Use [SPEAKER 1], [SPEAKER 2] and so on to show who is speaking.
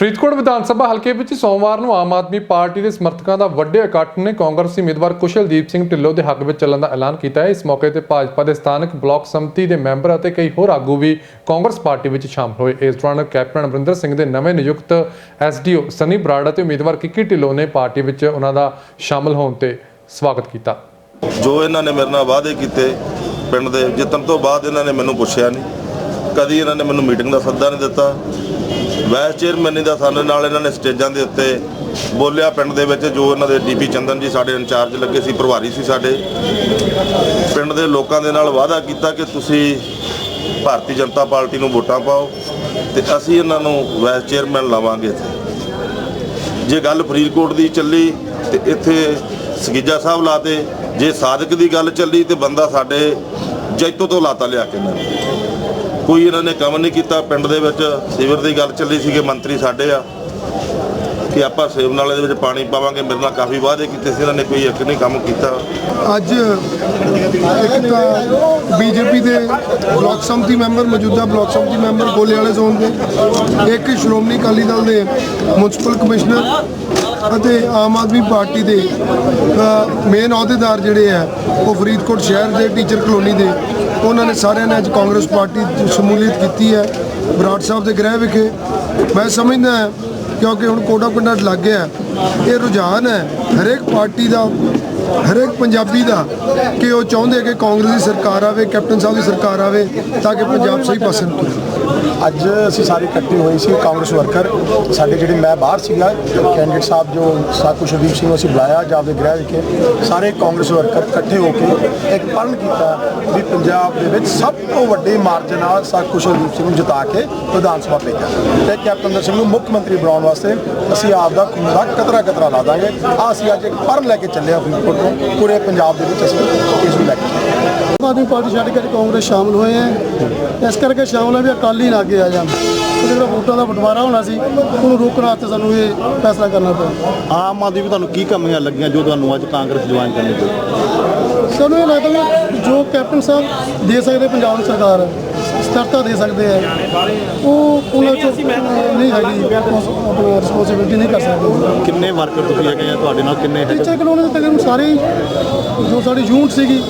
[SPEAKER 1] ਫਰੀਦਕੋਟ ਵਿਧਾਨ ਸਭਾ ਹਲਕੇ ਵਿੱਚ ਸੋਮਵਾਰ ਨੂੰ ਆਮ ਆਦਮੀ ਪਾਰਟੀ ਦੇ ਸਮਰਥਕਾਂ ਦਾ ਵੱਡੇ ਇਕੱਠ ਨੇ ਕਾਂਗਰਸੀ ਉਮੀਦਵਾਰ ਕੁਸ਼ਲਦੀਪ ਸਿੰਘ ਢਿੱਲੋਂ ਦੇ ਹੱਕ ਵਿੱਚ ਚੱਲਣ ਦਾ ਐਲਾਨ ਕੀਤਾ ਹੈ। ਇਸ ਮੌਕੇ ਤੇ ਭਾਜਪਾ ਦੇ ਸਥਾਨਕ ਬਲਾਕ ਸੰਮਤੀ ਦੇ ਮੈਂਬਰ ਅਤੇ ਕਈ ਹੋਰ ਆਗੂ ਵੀ ਕਾਂਗਰਸ ਪਾਰਟੀ ਵਿੱਚ ਸ਼ਾਮਲ ਹੋਏ। ਇਸ ਦੌਰਾਨ ਕੈਪਟਨ ਅਮਰਿੰਦਰ ਸਿੰਘ ਦੇ ਨਵੇਂ ਨਿਯੁਕਤ ਐਸਡੀਓ ਸਨੀ ਬਰਾੜ ਅਤੇ ਉਮੀਦਵਾਰ ਕਿੱਕੀ ਢਿੱਲੋਂ ਨੇ ਪਾਰਟੀ ਵਿੱਚ ਉਹਨਾਂ ਦਾ ਸ਼ਾਮਲ ਹੋਣ ਤੇ ਸਵਾਗਤ ਕੀਤਾ।
[SPEAKER 2] ਜੋ ਇਹਨਾਂ ਨੇ ਮੇਰੇ ਨਾਲ ਵਾਅਦੇ ਕੀਤੇ ਪਿੰਡ ਦੇ, ਜਿੱਤਣ ਤੋਂ ਬਾਅਦ ਇਹਨਾਂ ਨੇ ਮੈਨੂੰ ਪੁੱਛਿਆ ਨਹੀਂ। ਕਦੀ ਇਹਨਾਂ ਨੇ ਮੈਨੂੰ ਮੀਟਿੰਗ ਦਾ ਸੱਦਾ ਨਹੀਂ ਦਿੱਤਾ। ਵਾਈਸ ਚੇਅਰਮੈਨ ਦਾ ਸਾਡੇ ਨਾਲ ਇਹਨਾਂ ਨੇ ਸਟੇਜਾਂ ਦੇ ਉੱਤੇ ਬੋਲਿਆ, ਪਿੰਡ ਦੇ ਵਿੱਚ ਜੋ ਇਹਨਾਂ ਦੇ ਡੀਪੀ ਚੰਦਨ ਜੀ ਸਾਡੇ ਇੰਚਾਰਜ ਲੱਗੇ ਸੀ, ਪ੍ਰਭਾਰੀ ਸੀ ਸਾਡੇ। ਪਿੰਡ ਦੇ ਲੋਕਾਂ ਦੇ ਨਾਲ ਵਾਅਦਾ ਕੀਤਾ ਕਿ ਤੁਸੀਂ ਭਾਰਤੀ ਜਨਤਾ ਪਾਰਟੀ ਨੂੰ ਵੋਟਾਂ ਪਾਓ ਤੇ ਅਸੀਂ ਇਹਨਾਂ ਨੂੰ ਵਾਈਸ ਚੇਅਰਮੈਨ ਲਾਵਾਂਗੇ ਇੱਥੇ। ਜੇ ਗੱਲ ਫਰੀਦਕੋਟ ਦੀ ਚੱਲੀ ਤੇ ਇੱਥੇ ਸਗੀਜਾ ਸਾਹਿਬ ਲਾਤੇ, ਜੇ ਸਾਦਕ ਦੀ ਗੱਲ ਚੱਲੀ ਤੇ ਬੰਦਾ ਸਾਡੇ ਜੈਤੋ ਤੋਂ ਲਾਤਾ ਲਿਆ ਕੇ ਇਹਨਾਂ ਕੋਈ ਇਹਨਾਂ ਨੇ ਕੰਮ ਨਹੀਂ ਕੀਤਾ, ਪਿੰਡ ਦੇ ਵਿੱਚ ਸੀਵਰ ਦੀ ਗੱਲ ਚੱਲੀ ਸੀ ਕਿ ਮੰਤਰੀ ਸਾਡੇ ਆ, ਕਿ ਆਪਾਂ ਸੇਵ ਨਾਲੇ ਦੇ ਵਿੱਚ ਪਾਣੀ ਪਾਵਾਂਗੇ, ਮੇਰੇ ਨਾਲ ਕਾਫੀ ਵਾਅਦੇ ਕੀਤੇ ਸੀ, ਇਹਨਾਂ ਨੇ ਕੋਈ ਇੱਕ ਨਹੀਂ ਕੰਮ ਕੀਤਾ।
[SPEAKER 3] ਅੱਜ ਇੱਕ ਤਾਂ ਬੀਜੇਪੀ ਦੇ ਬਲਾਕ ਸੰਮਤੀ ਮੈਂਬਰ, ਮੌਜੂਦਾ ਬਲਾਕ ਸੰਮਤੀ ਮੈਂਬਰ, ਗੋਲੇ ਵਾਲੇ ਜ਼ੋਨ ਦੇ, ਇੱਕ ਸ਼੍ਰੋਮਣੀ ਅਕਾਲੀ ਦਲ ਦੇ ਮਿਊਨਿਸਪਲ ਕਮਿਸ਼ਨਰ ਅਤੇ ਆਮ ਆਦਮੀ ਪਾਰਟੀ ਦੇ ਮੇਨ ਅਹੁਦੇਦਾਰ ਜਿਹੜੇ ਆ, ਉਹ ਫਰੀਦਕੋਟ ਸ਼ਹਿਰ ਦੇ ਟੀਚਰ ਕਲੋਨੀ ਦੇ, ਉਹਨਾਂ ਨੇ ਸਾਰਿਆਂ ਨੇ ਅੱਜ ਕਾਂਗਰਸ ਪਾਰਟੀ 'ਚ ਸ਼ਮੂਲੀਅਤ ਕੀਤੀ ਹੈ, ਬਰਾੜ ਸਾਹਿਬ ਦੇ ਗ੍ਰਹਿ ਵਿਖੇ। ਮੈਂ ਸਮਝਦਾ ਕਿਉਂਕਿ ਹੁਣ ਕੋਟਾ ਪਿੰਡਾਂ ਲੱਗ ਗਿਆ, ਇਹ ਰੁਝਾਨ ਹੈ, ਹਰੇਕ ਪਾਰਟੀ ਦਾ, ਹਰੇਕ ਪੰਜਾਬੀ ਦਾ, ਕਿ ਉਹ ਚਾਹੁੰਦੇ ਕਿ ਕਾਂਗਰਸ ਦੀ ਸਰਕਾਰ ਆਵੇ, ਕੈਪਟਨ ਸਾਹਿਬ ਦੀ ਸਰਕਾਰ ਆਵੇ, ਤਾਂ ਕਿ ਪੰਜਾਬ ਸਹੀ ਪਾਸੇ ਨੂੰ ਤੁਰੇ।
[SPEAKER 4] ਅੱਜ ਅਸੀਂ ਸਾਰੇ ਇਕੱਠੇ ਹੋਏ ਸੀ ਕਾਂਗਰਸ ਵਰਕਰ। ਸਾਡੇ ਜਿਹੜੇ ਮੈਂ ਬਾਹਰ ਸੀਗਾ, ਕੈਂਡੀਡੇਟ ਸਾਹਿਬ ਜੋ ਸਾਕੂ ਸ਼ਦੀਪ ਸਿੰਘ ਅਸੀਂ ਬੁਲਾਇਆ ਜਾਂ ਦੇ ਗ੍ਰਹਿ ਵਿਖੇ, ਸਾਰੇ ਕਾਂਗਰਸ ਵਰਕਰ ਇਕੱਠੇ ਹੋ ਕੇ ਇੱਕ ਪਰਨ ਕੀਤਾ ਵੀ ਪੰਜਾਬ ਦੇ ਵਿੱਚ ਸਭ ਤੋਂ ਵੱਡੇ ਮਾਰਜਨ ਨਾਲ ਸਾਕੂ ਸ਼ਦੀਪ ਸਿੰਘ ਨੂੰ ਜਿਤਾ ਕੇ ਵਿਧਾਨ ਸਭਾ ਭੇਜਿਆ। ਤੇ ਕੈਪਟਨ ਅਮਰਿੰਦਰ ਸਿੰਘ ਨੂੰ ਮੁੱਖ ਮੰਤਰੀ ਬਣਾਉਣ ਵਾਸਤੇ ਅਸੀਂ ਆਪ ਦਾ ਖੂਨ ਕਤਰਾ ਕਤਰਾ ਲਾ ਦਾਂਗੇ। ਆ ਅਸੀਂ ਅੱਜ ਇੱਕ ਪਰਨ ਲੈ ਕੇ ਚੱਲੇ ਹਾਂ ਫਰੀਦਕੋਟ ਤੋਂ, ਪੂਰੇ ਪੰਜਾਬ ਦੇ ਵਿੱਚ ਅਸੀਂ ਇਸ ਨੂੰ ਲੈ ਕੇ ਚੱਲੇ
[SPEAKER 3] ਆਮ ਆਦਮੀ ਪਾਰਟੀ ਛੱਡ ਕੇ ਕਾਂਗਰਸ ਸ਼ਾਮਲ ਹੋਏ ਹੈ। ਇਸ ਕਰਕੇ ਸ਼ਾਮਲ ਹੋਏ ਵੀ ਅਕਾਲੀ ਨਾ ਅੱਗੇ ਆ ਜਾਣ। ਤੇ ਜਿਹੜਾ ਵੋਟਾਂ ਦਾ ਬਟਵਾਰਾ ਹੋਣਾ ਸੀ ਉਹਨੂੰ ਰੋਕਣ ਵਾਸਤੇ ਸਾਨੂੰ ਇਹ ਫੈਸਲਾ ਕਰਨਾ ਪਿਆ।
[SPEAKER 5] ਆਮ ਆਦਮੀ ਵੀ ਤੁਹਾਨੂੰ ਕੀ ਕਮੀਆਂ ਲੱਗੀਆਂ ਜੋ ਤੁਹਾਨੂੰ ਅੱਜ ਕਾਂਗਰਸ ਜੁਆਇਨ ਕਰਨੀ ਪਈ
[SPEAKER 3] ਸਾਨੂੰ ਇਹ ਲੱਗਦਾ ਵੀ ਜੋ ਕੈਪਟਨ ਸਾਹਿਬ ਦੇ ਸਕਦੇ ਪੰਜਾਬ ਸਰਕਾਰ ਸਥਿਰਤਾ ਦੇ ਸਕਦੇ ਆ ਉਹ ਉਹਨਾਂ ਚ ਨਹੀਂ ਹੈਗੀ ਆਪਣੀ ਰਿਸਪੌਂਸਿਬਿਲਟੀ ਨਹੀਂ ਕਰ ਸਕਦੇ।
[SPEAKER 5] ਕਿੰਨੇ ਵਰਕਰ ਤੁਸੀਂ ਹੈਗੇ ਆ ਤੁਹਾਡੇ ਨਾਲ? ਕਿੰਨੇ ਹੈਗੇ?
[SPEAKER 3] ਟੀਚਰ ਕਲੋਨੀ ਦੇ ਤਕਰੀਬਨ ਸਾਰੇ ਹੀ ਜੋ ਸਾਡੀ ਯੂਨਿਟ ਸੀਗੀ।